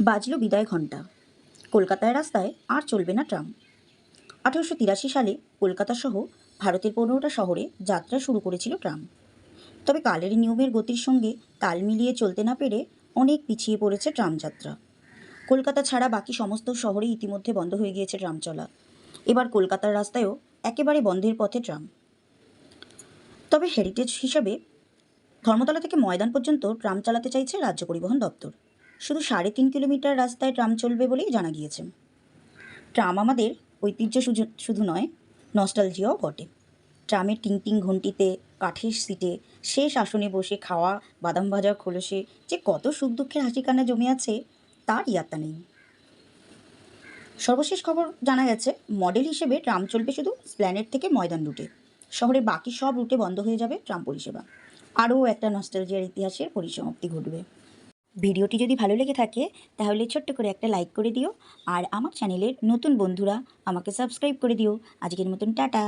বাজলো বিদায় ঘণ্টা। কলকাতায় রাস্তায় আর চলবে না ট্রাম। আঠারোশো তিরাশি সালে কলকাতা সহ ভারতের পনেরোটা শহরে যাত্রা শুরু করেছিল ট্রাম। তবে কালের নিয়মের গতির সঙ্গে তাল মিলিয়ে চলতে না পেরে অনেক পিছিয়ে পড়েছে ট্রাম যাত্রা। কলকাতা ছাড়া বাকি সমস্ত শহরে ইতিমধ্যে বন্ধ হয়ে গিয়েছে ট্রাম চলা। এবার কলকাতার রাস্তায়ও একেবারে বন্ধের পথে ট্রাম। তবে হেরিটেজ হিসাবে ধর্মতলা থেকে ময়দান পর্যন্ত ট্রাম চালাতে চাইছে রাজ্য পরিবহন দপ্তর। শুধু সাড়ে তিন কিলোমিটার রাস্তায় ট্রাম চলবে বলেই জানা গিয়েছে। ট্রাম আমাদের ঐতিহ্য শুধু নয়, নস্টালজিয়াও বটে। ট্রামের টিং টিং ঘন্টিতে কাঠের সিটে শেষ আসনে বসে খাওয়া, বাদাম ভাজা খোলসে যে কত সুখ দুঃখের হাসি কান্না জমে আছে তার ইয়াত্তা নেই। সর্বশেষ খবর জানা গেছে, মডেল হিসেবে ট্রাম চলবে শুধু স্প্ল্যানেট থেকে ময়দান রুটে। শহরে বাকি সব রুটে বন্ধ হয়ে যাবে ট্রাম পরিষেবা। আরও একটা নস্টালজিয়ার ইতিহাসের পরিসমাপ্তি ঘটবে। ভিডিওটি যদি ভালো লেগে থাকে, তাহলে ছোট্ট করে একটা লাইক করে দিও। আর আমার চ্যানেলের নতুন বন্ধুরা আমাকে সাবস্ক্রাইব করে দিও। আজকের মতন টাটা।